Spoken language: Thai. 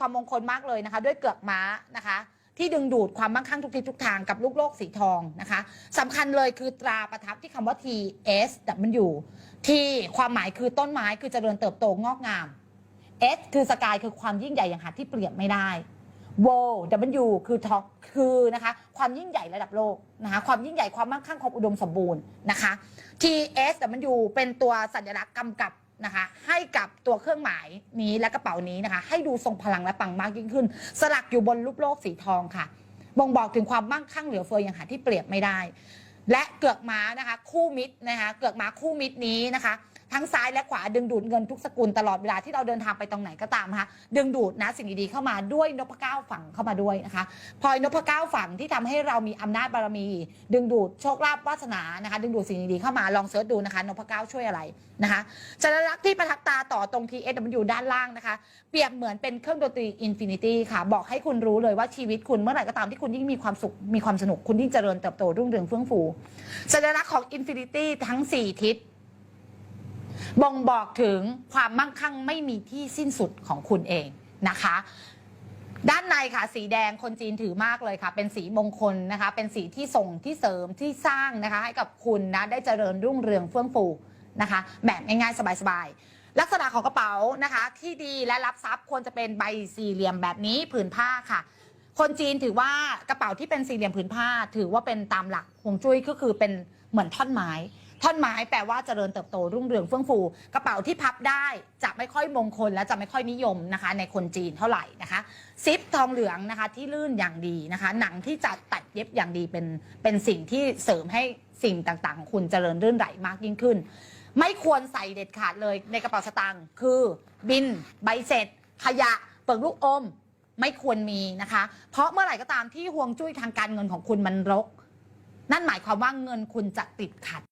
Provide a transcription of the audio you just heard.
ความมงคลมากเลยนะคะ ด้วยเกือกม้านะคะ ที่ดึงดูดความมั่งคั่งทุกทิศทุกทางกับลูกโลกสีทองนะคะสำคัญเลยคือตราประทับที่คำว่า T S W T ความหมายคือต้นไม้คือเจริญเติบโตงอกงาม S คือสกายคือความยิ่งใหญ่อย่างหาที่เปรียบไม่ได้ W W คือท็อกคือนะคะความยิ่งใหญ่ระดับโลกนะคะความยิ่งใหญ่ความมั่งคั่งความอุดมสมบูรณ์นะคะ T S W เป็นตัวสัญลักษณ์กำกับ นะคะ ให้กับตัวเครื่องหมายนี้และกระเป๋านี้นะคะ ให้ดูทรงพลังและปังมากยิ่งขึ้น สลักอยู่บนรูปโลกสีทองค่ะ บ่งบอกถึงความมั่งคั่งเหลือเฟืออย่างหาที่เปรียบไม่ได้ และเกือกม้านะคะ คู่มิตรนะคะ เกือกม้าคู่มิตรนี้นะคะ ทั้งซ้ายและขวาดึงดูดเงินทุกสกุลตลอดเวลาที่เราเดินทางไปตรงไหนก็ตามนะคะดึงดูดนะสิ่งดีๆเข้ามาด้วยนพเก้าฝั่งเข้ามาด้วยนะคะพลอยนพเก้าฝั่งที่ทำให้เรามีอำนาจบารมี ดึงดูดโชคลาภวาสนานะคะ ดึงดูดสิ่งดีๆเข้ามาลองเสิร์ชดูนะคะนพเก้าช่วยอะไรนะคะสัญลักษณ์ที่ประทับตาต่อตรง T S W ด้านล่างนะคะ เปรียบเหมือนเป็นเครื่องดนตรีอินฟินิตี้ค่ะ บอกให้คุณรู้เลยว่าชีวิตคุณเมื่อไหร่ก็ตามที่คุณยิ่งมีความสุขมีความสนุกคุณยิ่งเจริญเติบโตรุ่งเรืองเฟื่องฟูสัญลักษณ์ของอินฟินิตี้ทั้ง 4 ทิศ บ่งบอกถึงความมั่งคั่งไม่มีที่สิ้นสุดของคุณเองนะคะ ด้านในค่ะสีแดงคนจีนถือมากเลยค่ะ เป็นสีมงคลนะคะ เป็นสีที่ส่งที่เสริมที่สร้างนะคะ ให้กับคุณนะได้เจริญรุ่งเรืองเฟื่องฟูนะคะ แบบง่ายๆสบายๆลักษณะของกระเป๋านะคะ ที่ดีและรับทรัพย์ควรจะเป็นใบสี่เหลี่ยมแบบนี้ผืนผ้าค่ะคนจีนถือว่ากระเป๋าที่เป็นสี่เหลี่ยมผืนผ้า ถือว่าเป็นตามหลักฮวงจุ้ยก็คือเป็นเหมือนท่อนไม้ ท่อนไม้แปลว่าเจริญเติบโตรุ่งเรืองเฟื่องฟู กระเป๋าที่พับได้จะไม่ค่อยมงคลและจะไม่ค่อยนิยมนะคะ ในคนจีนเท่าไหร่นะคะซิปทองเหลืองนะคะที่ลื่นอย่างดีนะคะ หนังที่จัดตัดเย็บอย่างดีเป็นเป็นสิ่งที่เสริมให้สิ่งต่างๆของคุณเจริญรื่นไหลมากยิ่งขึ้น ไม่ควรใส่เด็ดขาดเลยในกระเป๋าสตางค์คือบินใบเสร็จ ขยะเปลือกลูกอมไม่ควรมีนะคะ เพราะเมื่อไหร่ก็ตามที่ห่วงจุ้ยทางการเงินของคุณมันรก นั่นหมายความว่าเงินคุณจะติดขัด